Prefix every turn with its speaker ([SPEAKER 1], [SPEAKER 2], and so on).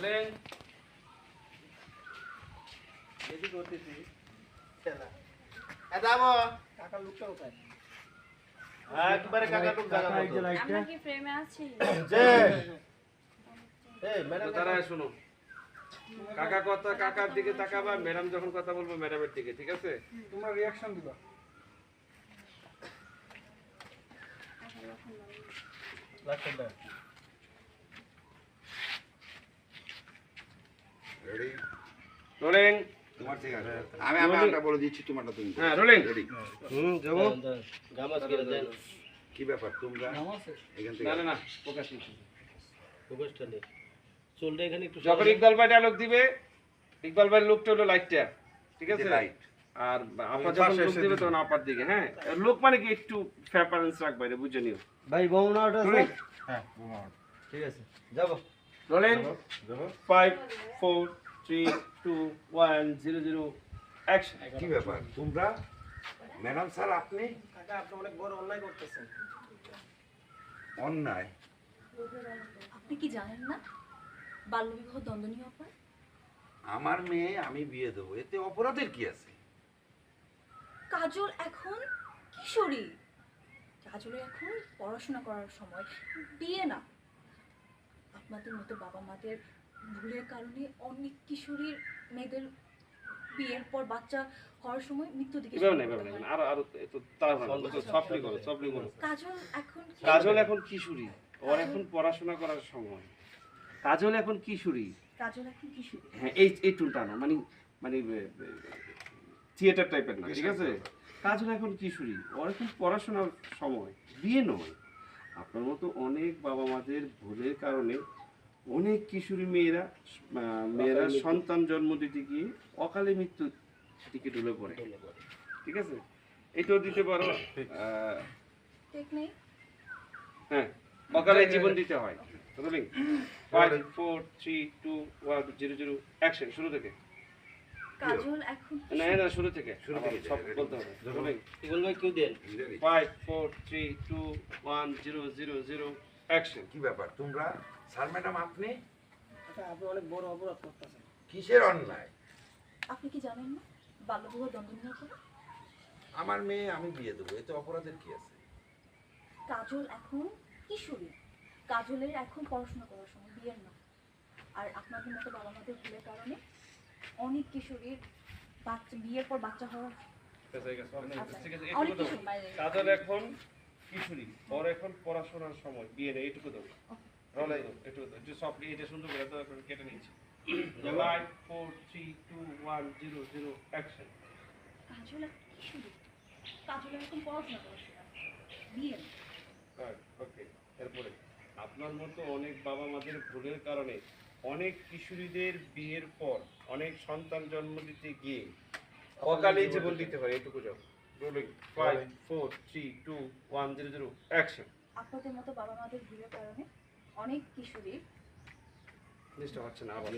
[SPEAKER 1] বলেন
[SPEAKER 2] এদি করতেছি খেলা। এ যাব।
[SPEAKER 3] কাকার লোকটা কোথায়?
[SPEAKER 2] হ্যাঁ একবারে কাকা টুক জায়গা মতো
[SPEAKER 4] আমরা কি ফ্রেমে আছি?
[SPEAKER 2] যে। এই ম্যাডাম
[SPEAKER 1] দাঁড়ায় শোনো। কাকা কথা কাকার দিকে তাকাবা ম্যাডাম যখন কথা বলব ম্যাডামের দিকে ঠিক আছে?
[SPEAKER 3] তোমরা রিয়াকশন দিবা।
[SPEAKER 2] লাস্ট
[SPEAKER 5] রেডি
[SPEAKER 1] রোলিং
[SPEAKER 5] তোমার ঠিক আছে। আমি আমি একটা বলে দিচ্ছি তোমারটা তুমি
[SPEAKER 1] হ্যাঁ রোলিং
[SPEAKER 5] রেডি
[SPEAKER 1] হুম যাব।
[SPEAKER 2] গামাস করে দেন।
[SPEAKER 5] কি ব্যাপার তোমরা?
[SPEAKER 3] আছে?
[SPEAKER 5] এখান
[SPEAKER 1] না
[SPEAKER 5] থেকে
[SPEAKER 1] না না প্রকাশ নিচ্ছি
[SPEAKER 2] ফোকাসটা নেই। চুলটা এখানে একটু
[SPEAKER 1] যখন ইকবাল ভাই ডায়লগ দিবে ইকবাল ভাইয়ের লুকটা হলো লাইটটা ঠিক আছে?
[SPEAKER 5] লাইট
[SPEAKER 1] আর আপা যখন লুক দিবে তখন আপার দিকে হ্যাঁ? লুক মানে কি? একটু ফ্যাপারেন্স রাখবে এটা বুঝে নিও।
[SPEAKER 2] ভাই বমনাটা
[SPEAKER 1] রোলিং
[SPEAKER 5] হ্যাঁ
[SPEAKER 2] ঠিক আছে যাব।
[SPEAKER 1] Rolling five four three two one zero zero action
[SPEAKER 5] কি ব্যাপার? তোমরা? ম্যাডাম স্যার আপনি?
[SPEAKER 3] কাকা আপনি অনেক বড় অন্যায় করতেছেন।
[SPEAKER 5] অন্যায়?
[SPEAKER 4] আপনি কি জানেন না? বাল্যবিবাহ দণ্ডনীয় অপরাধ?
[SPEAKER 5] আমার মেয়ে আমি বিয়ে দেবো। এতে অপরাধের কি আছে?
[SPEAKER 4] কাজল এখন কিশোরী। কাজলের এখন পড়াশোনা করার সময় বিয়ে না। আপনাদের মতো বাবা মাদের ভুলের কারণে অনেক কিশোরীর মেয়েদের বিয়ের পর বাচ্চা হওয়ার সময় মৃত্যু দিকে
[SPEAKER 1] আরও আরও একটু তাড়াতাড়ি সফটলি করো সফটলি করো।
[SPEAKER 4] কাজল এখন
[SPEAKER 1] কাজল এখন কিশোরী। ওর এখন পড়াশোনা করার সময়। কাজল এখন কিশোরী।
[SPEAKER 4] কাজল এখন কিশোরী।
[SPEAKER 1] হ্যাঁ এই এই টুনটা না মানে মানে থিয়েটার টাইপের না ঠিক আছে? কাজল এখন কিশোরী। ওর এখন পড়াশোনার সময়। বিয়ে নয়। আপনার মতো অনেক বাবা মাদের ভুলের কারণে অনেক কিশোরী মেয়েরা মেয়েরা সন্তান জন্ম দিতে গিয়ে অকালে মৃত্যু দিকে ঢুলে পড়ে। ঠিক আছে? এটাও দিতে পারো।
[SPEAKER 4] নেই।
[SPEAKER 1] হ্যাঁ অকালে জীবন দিতে হয়। Five four three two one zero zero action শুরু থেকে।
[SPEAKER 4] কাজল এখন
[SPEAKER 1] না না শুরু? থেকে
[SPEAKER 5] শুরু থেকে।
[SPEAKER 1] সব বলতে হবে।
[SPEAKER 2] ইগল ভাই কেউ দেন?
[SPEAKER 5] Ready?
[SPEAKER 1] Five four three two one zero zero zero action
[SPEAKER 5] কি ব্যাপার? তোমরা স্যার ম্যাডাম আপনি?
[SPEAKER 3] কাকা আপনি অনেক বড় অপরাধ করতেছেন।
[SPEAKER 5] কিসের অন্যায়?
[SPEAKER 4] আপনি কি জানেন না? বাল্যবিবাহ দণ্ডনীয় অপরাধ
[SPEAKER 5] আমার মেয়ে আমি বিয়ে দেবো। এতে অপরাধের কি আছে?
[SPEAKER 4] কাজল এখন কিশোরী কাজলের এখন পড়াশোনা করার সময় বিয়ের না। আর আপনাদের মতো বাবা মাদের কারণে অনেক কিশোরীর বাচ্চা বিয়ের পর বাচ্চা হওয়ার
[SPEAKER 1] এখন কিশোরী ওর এখন পড়াশোনার সময় বিয়ে নেই রলাই এটা সুন্দর করে এখন কেটে five four three two one zero zero action
[SPEAKER 4] Kajal কিশোরী? কাজলের এখন পড়াশোনা করার বিয়ে।
[SPEAKER 1] ওকে এরপরে। আপনার মতো অনেক বাবা মাদের ভুলের কারণে অনেক কিশোরীদের বিয়ের পর অনেক সন্তান জন্ম দিতে গিয়ে অকালে জীবন দিতে হয় এটুকু যাও। Rolling five four three two one zero zero action
[SPEAKER 4] আপনাদের মতো বাবা মাদের ভুলের কারণে অনেক কিশোরীর
[SPEAKER 1] জিনিসটা হচ্ছে না আবার